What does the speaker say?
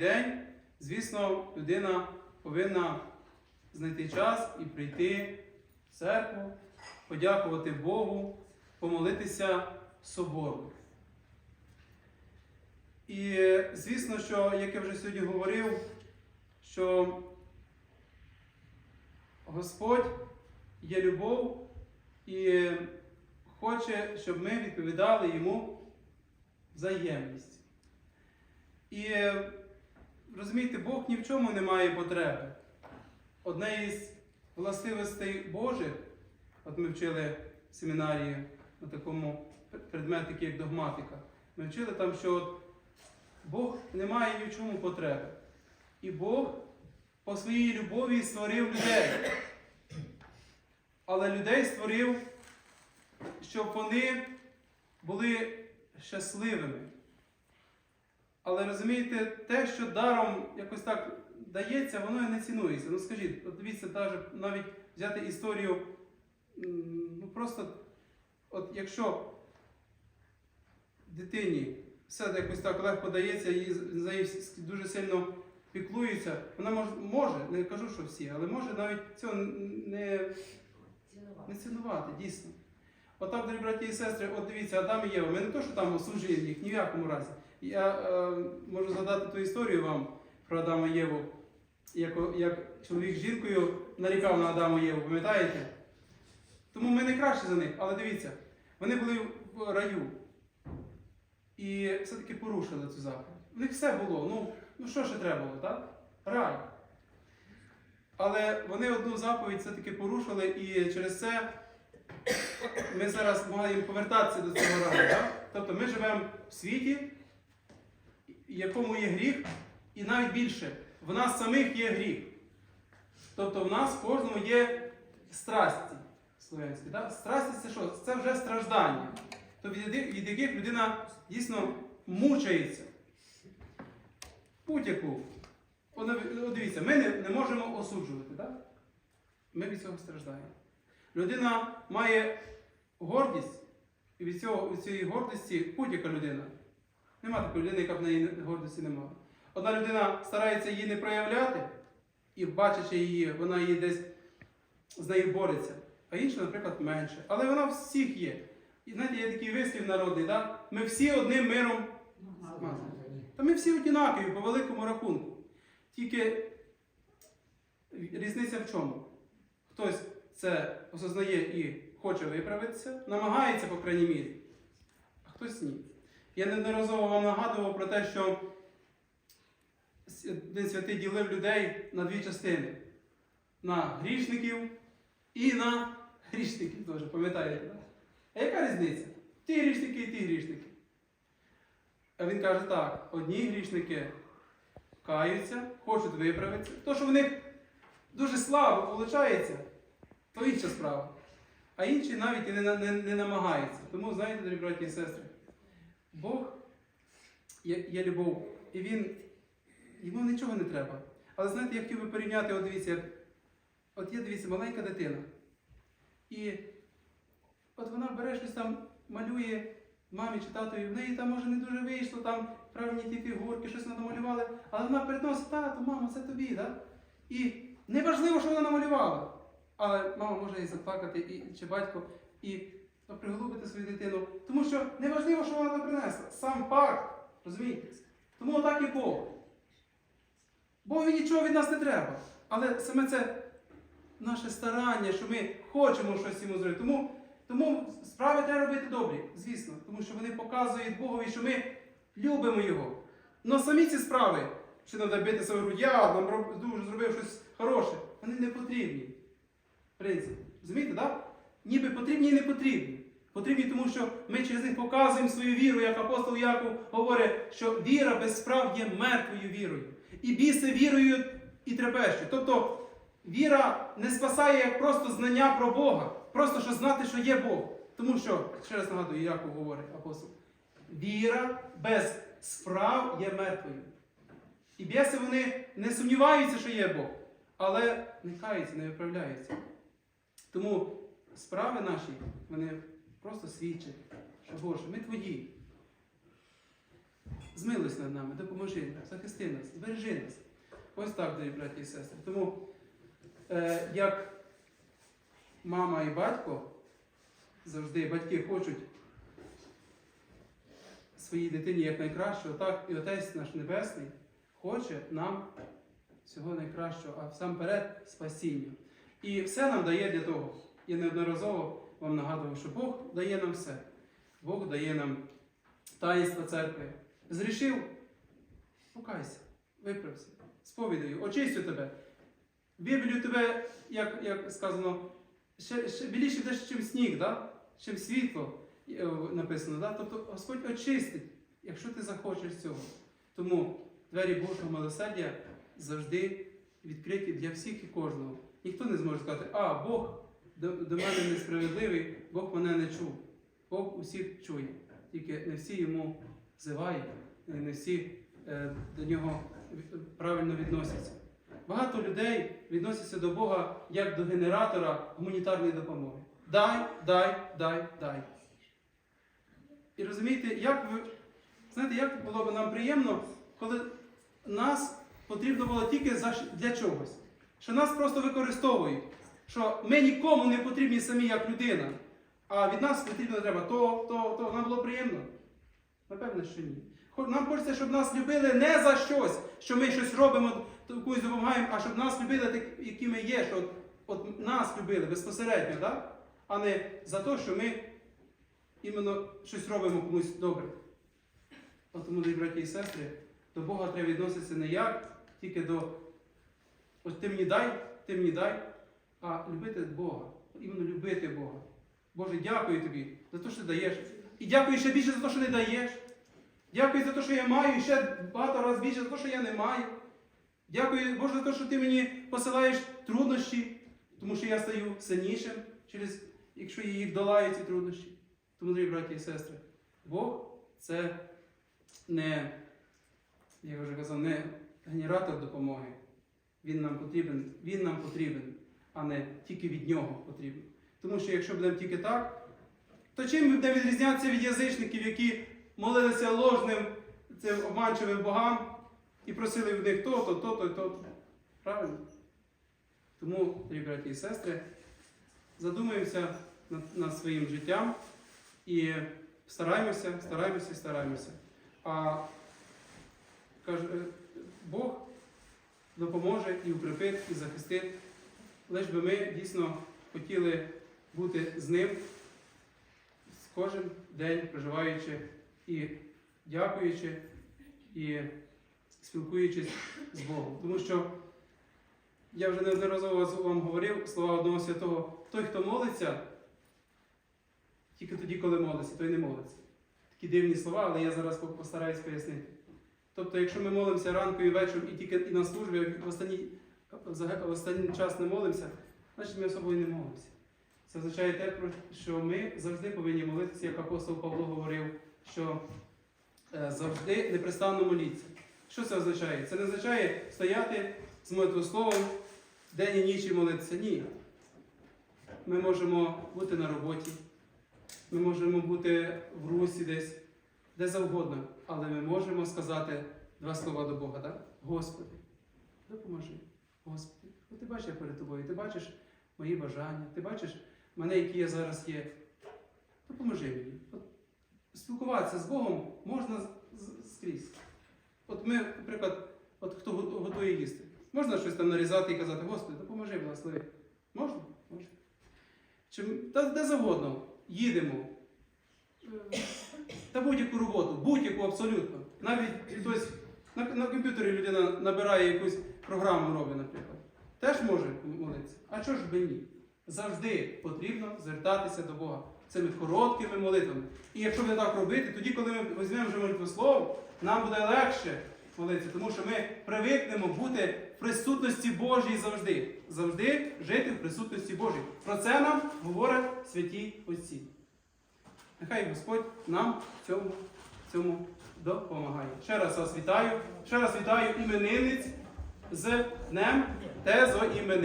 день, звісно, людина повинна знайти час і прийти в церкву, подякувати Богу, помолитися собору. І звісно, що, як я вже сьогодні говорив, що Господь є любов і хоче, щоб ми відповідали йому взаємність. І розумієте, Бог ні в чому не має потреби. Одне із властивостей Божих, от ми вчили в семінарії на такому предметі, як догматика, ми вчили там, що от Бог не має ні в чому потреби. І Бог по своїй любові створив людей. Але людей створив, щоб вони були щасливими. Але розумієте, те, що даром якось так дається, воно і не цінується. Ну скажіть, от дивіться, навіть, взяти історію, ну просто, от якщо дитині все якось так легко дається, і за всі дуже сильно піклуються, вона може, може, не кажу, що всі, але може навіть цього не, не цінувати, дійсно. Отак, дорогі браті і сестри, от дивіться, Адам і Єва, ми не то, що там осуджуємо їх, ні в якому разі. Я е, можу згадати ту історію вам про Адама Єву, як, як чоловік з жінкою нарікав на Адама Єву, пам'ятаєте? Тому ми не кращі за них, але дивіться, вони були в раю і все-таки порушили цю заповідь. У них все було. Ну, ну що ще треба було, так? Рай. Але вони одну заповідь все-таки порушили, і через це ми зараз маємо повертатися до цього раю. Тобто ми живемо в світі, в якому є гріх, і навіть більше, в нас самих є гріх. Тобто в нас в кожному є страсті слов'янські. Так? Страсті це що? Це вже страждання, тобто від, яких людина дійсно мучається. Будь-яку. Дивіться, ми не, не можемо осуджувати, так? Ми від цього страждаємо. Людина має гордість, і від, цього, від цієї гордості будь-яка людина. Нема такої людини, яка б неї гордості не мала. Одна людина старається її не проявляти, і бачачи її, вона її десь з нею бореться, а інша, наприклад, менше. Але вона всіх є. І знаєте, є такий вислів народний, да? ми всі одним миром змазані. Та ми всі однакові по великому рахунку. Тільки різниця в чому? Хтось це осознає і хоче виправитися, намагається, по крайній мірі, а хтось ні. Я неодноразово вам нагадував про те, що один святий ділив людей на дві частини: на грішників і на грішників теж, пам'ятаєте? А яка різниця? Ті грішники і ті грішники. А він каже так: одні грішники каються, хочуть виправитися. То, що в них дуже слабо виходить, то інша справа. А інші навіть і не, не, не намагаються. Тому, знаєте, дорогі браті і сестри, Бог є, є любов, і Він, йому нічого не треба. Але знаєте, я хотів би порівняти, от дивіться, от є, дивіться, маленька дитина. І от вона бере щось там, малює мамі чи татові, в неї там може не дуже вийшло, там правильні ті фігурки, щось намалювали, але вона переносить, тато, мама, це тобі, так? І неважливо, що вона намалювала. Але мама може і заплакати, і, чи батько, і ну, приголубити свою дитину. Тому що неважливо, що вона принесла. Сам факт. Розумієте? Тому отак і Бог. Богові нічого від нас не треба. Але саме це наше старання, що ми хочемо щось йому зробити. Тому, тому справи треба робити добрі, звісно, тому що вони показують Богові, що ми любимо його. Но самі ці справи, що треба бити себе грудь, я нам дуже зробив щось хороше, вони не потрібні. В принципі. Розумієте, так? Ніби потрібні і не потрібні. Потрібні, тому що ми через них показуємо свою віру, як апостол Яков говорить, що віра без справ є мертвою вірою. І біси вірою і трепещуть. Тобто віра не спасає як просто знання про Бога, просто що знати, що є Бог. Тому що, ще раз нагадую, Яков говорить апостол, віра без справ є мертвою. І біси вони не сумніваються, що є Бог, але не каються, не виправляються. Тому справи наші, вони просто свідчать, що Боже, ми твої. Змилуйся над нами, допоможи нам, захисти нас, збережи нас. Ось так, дорогі браті і сестри. Тому, е, як мама і батько завжди батьки хочуть своїй дитині як найкращого, так і Отець наш Небесний хоче нам всього найкращого, а всамперед спасіння. І все нам дає для того. Я неодноразово вам нагадував, що Бог дає нам все. Бог дає нам таїнство церкви. Зрішив, покайся, виправся, сповідаю, очистю тебе. Біблію тебе, як, як сказано, ще, ще біліше десь, чим сніг, да? чим світло е, написано. Да? Тобто Господь очистить, якщо ти захочеш цього. Тому двері Божого милосердя завжди відкриті для всіх і кожного. Ніхто не зможе сказати, а Бог до, до мене несправедливий, Бог мене не чув. Бог усіх чує. Тільки не всі йому взивають, не всі е, до нього правильно відносяться. Багато людей відносяться до Бога як до генератора гуманітарної допомоги. Дай, дай, дай, дай. І розумієте, як ви, знаєте, як було б нам приємно, коли нас потрібно було тільки для чогось. Що нас просто використовують. Що ми нікому не потрібні самі як людина. А від нас потрібно треба то, то, то. Нам було приємно? Напевно, що ні. Нам хочеться, щоб нас любили не за щось, що ми щось робимо, якусь допомагаємо, а щоб нас любили, так, які ми є, що от, от нас любили безпосередньо, да? а не за те, що ми іменно щось робимо комусь добре. От тому, браті і сестри, до Бога треба відноситися не як тільки до от ти мені дай, ти мені дай, а любити Бога, іменно любити Бога. Боже, дякую тобі за те, що ти даєш. І дякую ще більше за те, що не даєш. Дякую за те, що я маю, і ще багато разів більше за те, що я не маю. Дякую, Боже, за те, що ти мені посилаєш труднощі, тому що я стаю сильнішим, через, якщо я їх долаю, ці труднощі. Тому, дорогі браті і сестри, Бог це не, я вже казав, не генератор допомоги. Він нам потрібен, він нам потрібен, а не тільки від нього потрібен. Тому що якщо будемо тільки так, то чим ми будемо відрізнятися від язичників, які молилися ложним цим обманчивим богам і просили в них то-то, то-то і то-то. Правильно? Тому, дорогі браті і сестри, задумаємося над, над своїм життям і стараємося, стараємося, стараємося. А Бог допоможе і укріпить, і захистить. Лиш би ми дійсно хотіли бути з ним кожен день проживаючи і дякуючи, і спілкуючись з Богом. Тому що я вже неодноразово вам говорив слова одного святого, той, хто молиться, тільки тоді, коли молиться, той не молиться. Такі дивні слова, але я зараз постараюсь пояснити. Тобто, якщо ми молимося ранку і вечором і тільки і на службі, в останній, взага- в останній час не молимося, значить ми особою не молимося. Це означає те, що ми завжди повинні молитися, як апостол Павло говорив, що е, завжди непрестанно моліться. Що це означає? Це не означає стояти з молитвословом день і ніч і молитися. Ні. Ми можемо бути на роботі, ми можемо бути в русі десь, де завгодно, але ми можемо сказати два слова до Бога, так? Господи, допоможи. Господи, от ти бачиш я перед тобою, ти бачиш мої бажання, ти бачиш мене, які я зараз є. Допоможи мені. От, спілкуватися з Богом можна скрізь. От ми, наприклад, от хто готує їсти. Можна щось там нарізати і казати, Господи, допоможи, благослови. Можна? Можна. Чи, та де завгодно їдемо. Е, Та будь-яку роботу, будь-яку абсолютно. Навіть хтось на, на комп'ютері людина набирає якусь програму робить, наприклад. Теж може молитися. А чого ж би ні? Завжди потрібно звертатися до Бога цими короткими молитвами. І якщо буде так робити, тоді, коли ми візьмемо вже молитвослов, нам буде легше молитися, тому що ми привикнемо бути в присутності Божій завжди. Завжди жити в присутності Божій. Про це нам говорять святі отці. Нехай Господь нам в цьому, в цьому допомагає. Ще раз вас вітаю. Ще раз вітаю іменинниць з Днем Тезо імени.